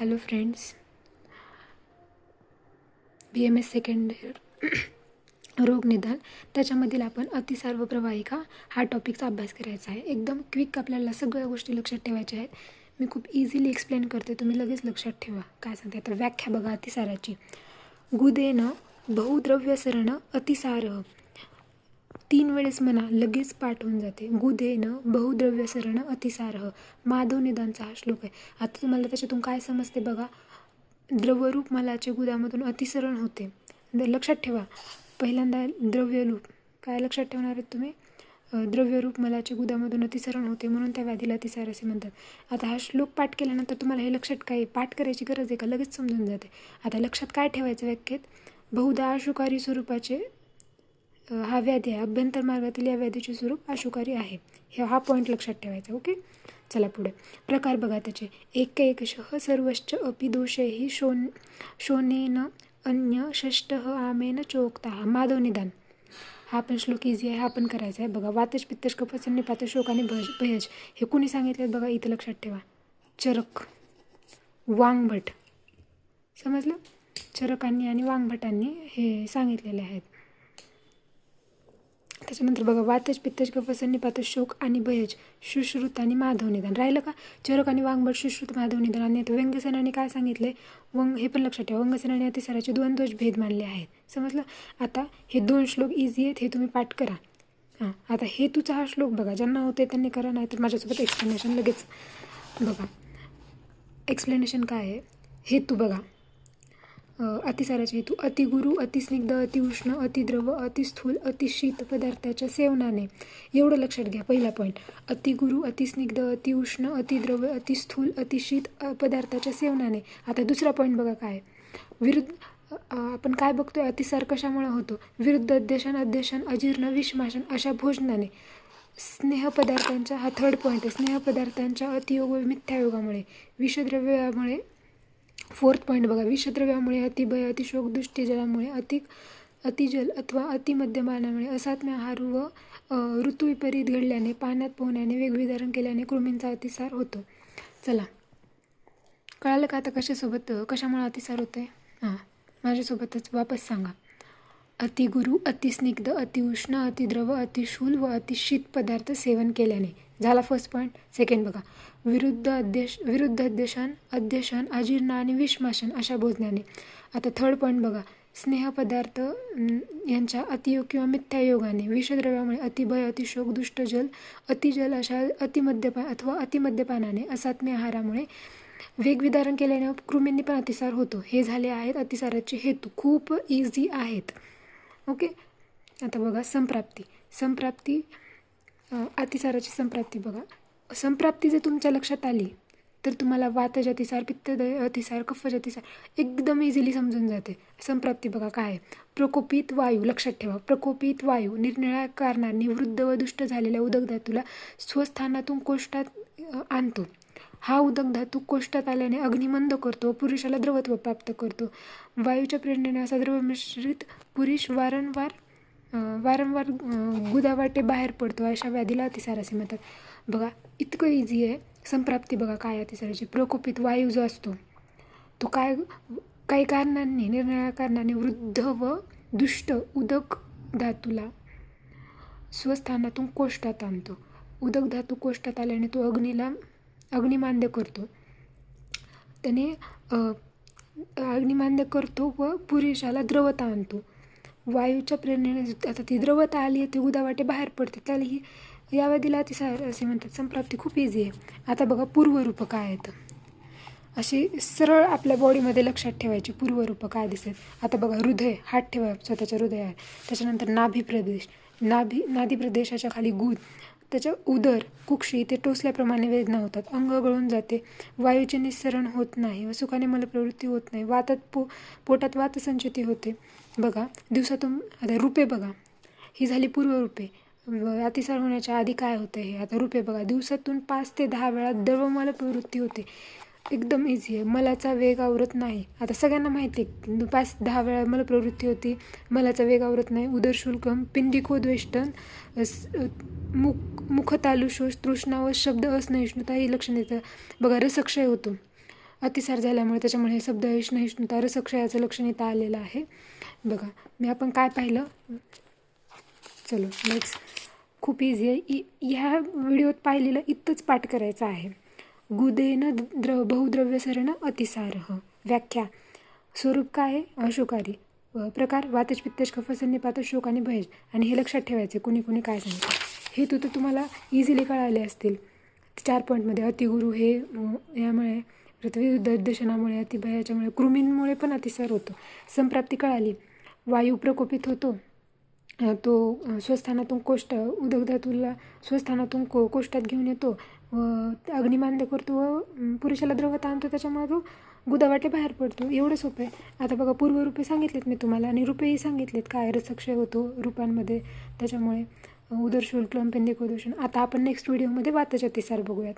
Hello friends B M S second year रोगनिदान त्याच्यामधील आपण अतिसार व प्रवाहिका हा टॉपिकचा अभ्यास करायचा आहे. एकदम क्विक आपल्याला सगळ्या गोष्टी लक्षात ठेवायच्या आहेत. मी खूप इझिली एक्सप्लेन करते. तुम्ही लगेच लक्षात ठेवा. काय सांगते? आता व्याख्या बघा अतिसाराची. गुदेनं बहुद्रव्यसरण अतिसार. तीन वेळेस म्हणा लगेच पाठ होऊन जाते. गुदेनं बहुद्रव्यसरण अतिसारह माधव निदानचा हा श्लोक आहे. आता तुम्हाला त्याच्यातून काय समजते बघा? द्रवरूप मलाचे गुदामधून अतिसरण होते. लक्षात ठेवा. पहिल्यांदा द्रव्यरूप. काय लक्षात ठेवणार आहेत तुम्ही? द्रव्यरूप मलाचे गुदामधून अतिसरण होते म्हणून त्या व्याधीला अतिसार असे म्हणतात. आता हा श्लोक पाठ केल्यानंतर तुम्हाला हे लक्षात काय पाठ करायची गरज आहे का? लगेच समजून जाते. आता लक्षात काय ठेवायचं व्याख्येत? बहुधा अशुकारी स्वरूपाचे हा व्याधी आहे. अभ्यंतर मार्गातील या व्याधीचे स्वरूप अशुकारी आहे. हे हा पॉईंट लक्षात ठेवायचा ओके चला पुढे. प्रकार बघा त्याचे. एक एकशः सर्वश्च अपि दोषैः शोन शोनेन अन्य षष्ट आमेन चोक्ता माधव निदान. हा पण श्लोक इझी आहे हा पण करायचा आहे. बघा वातज पित्तश कफस निपात शोक आणि भज भयज हे कुणी सांगितले बघा इथं लक्षात ठेवा. चरक. वांगभट. समजलं? चरकांनी आणि वांगभटांनी हे सांगितलेले आहेत. त्याच्यानंतर बघा वातज पित्तज गफस निपात शोक आणि भयज सुश्रुत आणि माधव निदान राहिलं का? चरक आणि वांगभट सुश्रुत माधव निदान आणि व्यंगसेनाने काय सांगितले वंग हे पण लक्षात ठेवा वंगसेनाने अतिसाराचे दोन दोष भेद मानले आहेत. समजलं? आता हे दोन श्लोक इझी आहेत हे तुम्ही पाठ करा. हां आता हेतूचा हा श्लोक बघा ज्यांना होते त्यांनी करा नाही तर माझ्यासोबत एक्सप्लेनेशन लगेच बघा. एक्सप्लेनेशन काय आहे? हेतू बघा. अतिसाराचा हेतू अतिगुरु अतिस्निग्ध अतिउष्ण अतिद्रव अतिस्थूल अतिशीत पदार्थाच्या सेवनाने. एवढं लक्षात घ्या. पहिला पॉईंट अतिगुरु अतिस्निग्ध अतिउष्ण अतिद्रव अतिस्थूल अतिशीत पदार्थाच्या सेवनाने. आता दुसरा पॉईंट बघा काय विरुद्ध आपण काय बघतोय? अतिसार कशामुळे होतो? विरुद्ध अध्यशन अध्यशन अजीर्ण विषमाशन अशा भोजनाने. स्नेहपदार्थांच्या हा थर्ड पॉईंट आहे. स्नेहपदार्थांच्या अतियोग व मिथ्यायोगामुळे विषद्रव्यामुळे फोर्थ पॉईंट बघा. विषद्रव्यामुळे अतिभय अतिशोक दृष्टीजलामुळे अति अतिजल अथवा अतिमध्यमानामुळे असात्म्य आहार व ऋतू ऋतुविपरीत घडल्याने पाण्यात पोहण्याने वेगविधारण केल्याने कृमींचा अतिसार होतो. चला. कळालं का आता कशासोबत कशामुळे अतिसार होते हां. माझ्यासोबतच. वापस सांगा. अतिगुरु अतिस्निग्ध अतिउष्ण अतिद्रव अतिशूल व अतिशीत पदार्थ सेवन केल्याने. झाला फर्स्ट पॉईंट सेकंड बघा. विरुद्ध अध्यश विरुद्ध अध्यक्षण अध्यक्षण अजीर्ण आणि विषमाशन अशा भोजनाने. आता थर्ड पॉईंट बघा. स्नेहपदार्थ यांच्या अतियोग किंवा मिथ्यायोगाने विषद्रव्यामुळे अतिभय अतिशोक दुष्टजल अतिजल अशा अतिमद्यपान अथवा अतिमद्यपानाने असात्म्य आहारामुळे वेगविधारण केल्याने कृमींनी पण अतिसार होतो. हे झाले आहेत अतिसाराचे हेतू. खूप इझी आहेत. ओके? आता बघा संप्राप्ती. संप्राप्ती अतिसाराची संप्राप्ती बघा. संप्राप्ती जर तुमच्या लक्षात आली तर तुम्हाला वातज अतिसार पित्तद अतिसार कफज अतिसार एकदम इझिली समजून जाते. संप्राप्ती बघा काय आहे? प्रकोपित वायू लक्षात ठेवा. प्रकोपित वायू निरनिळ्या कारणांनी वृद्ध व दुष्ट झालेल्या उदक धातूला स्वस्थानातून कोष्टात आणतो. हा उदक धातू कोष्टात आल्याने अग्निमंद करतो पुरुषाला द्रवत्व प्राप्त करतो. वायूच्या प्रेरणेने असा द्रव मिश्रित पुरुष वारंवार वारंवार गुदावाटे बाहेर पडतो. अशा व्याधीला अतिसार असे म्हणतात. बघा इतकं इझी आहे. संप्राप्ती बघा काय अतिसाराची. प्रकोपित वायू जो असतो तो काय काही कारणांनी निर्णया कारणाने वृद्ध व दुष्ट उदक धातूला स्वस्थानातून कोष्टात आणतो. उदक धातू कोष्टात आल्याने तो अग्नीला अग्निमांद्य करतो. त्याने अ, करतो व पुरुषाला द्रवता आणतो. वायूच्या प्रेरणेने आता ती द्रवता आली आहे ती उदावाटे बाहेर पडते. त्याला ही या अतिसार असे म्हणतात संप्राप्ती खूप इझी आहे. आता बघा पूर्वरूप काय आहेत. अशी सरळ आपल्या बॉडीमध्ये लक्षात ठेवायची पूर्वरूप काय दिसत आता बघा हृदय हात ठेवा स्वतःच्या हृदयावर. त्याच्यानंतर नाभी प्रदेश. नाभी नादी प्रदेशाच्या खाली गुद त्याच्या उदर कुक्षी ते टोचल्याप्रमाणे वेदना होतात. अंग गळून जाते. वायूचे निस्सरण होत नाही व सुखाने मलप्रवृत्ती होत नाही. वातात पो पोटात वातसंचती होते. बघा दिवसातून आता रुपे बघा. ही झाली पूर्वरूपे. व अतिसार होण्याच्या आधी काय होतं हे? आता रुपे बघा. दिवसातून पाच ते दहा वेळा दळवमाल प्रवृत्ती होते. एकदम इझी आहे. मलाचा वेग आवरत नाही. आता सगळ्यांना माहिती आहे पाच दहा वेळा मला प्रवृत्ती होती मलाचा वेग आवरत नाही. उदरशुल्कम पिंडिकोद्वेष्टन वेष्टन मुख मुखतालुशोष तृष्णा व शब्द असहिष्णुता ही लक्षण येतं बघा रसक्षय होतो. अतिसार झाल्यामुळे त्याच्यामुळे हे शब्द सहिष्णुता रसक्षयाचं लक्षण इथं आलेलं आहे. बघा मी आपण काय पाहिलं? चलो नेक्स्ट खूप इझी आहे. इ ह्या व्हिडिओत पाहिलेलं इतकंच पाठ करायचं आहे. गुदेन द्र बहुद्रव्यसरण अतिसारह व्याख्या स्वरूप काय आहे? अशोकारी प्रकार वातज पित्तज कफ संनिपात शोक आणि भयज. आणि हे लक्षात ठेवायचे कुणी कुणी काय सांगितलं हेतू तर तुम्हाला इझिली कळाले असतील. चार पॉईंटमध्ये अतिगुरु हे यामुळे पृथ्वी दर्शनामुळे अतिभयाच्यामुळे कृमींमुळे पण अतिसार होतो. संप्राप्ती कळाली. वायू प्रकोपित होतो. तो स्वस्थानातून कोष्ट उदकधातूला स्वस्थानातून को कोष्टात घेऊन येतो. व अग्निमान्य करतो व पुरुषाला द्रवत आणतो त्याच्यामुळे तो गुदावाटे बाहेर पडतो. एवढं सोपं आहे. आता बघा पूर्वरूपे सांगितलेत मी तुम्हाला आणि रूपेही सांगितलेत. काय रसक्षय होतो रूपांमध्ये त्याच्यामुळे अ, उदरशुल्क पेंदिकोदूषण आता आपण नेक्स्ट व्हिडिओमध्ये वाताच्या तिसार बघूयात.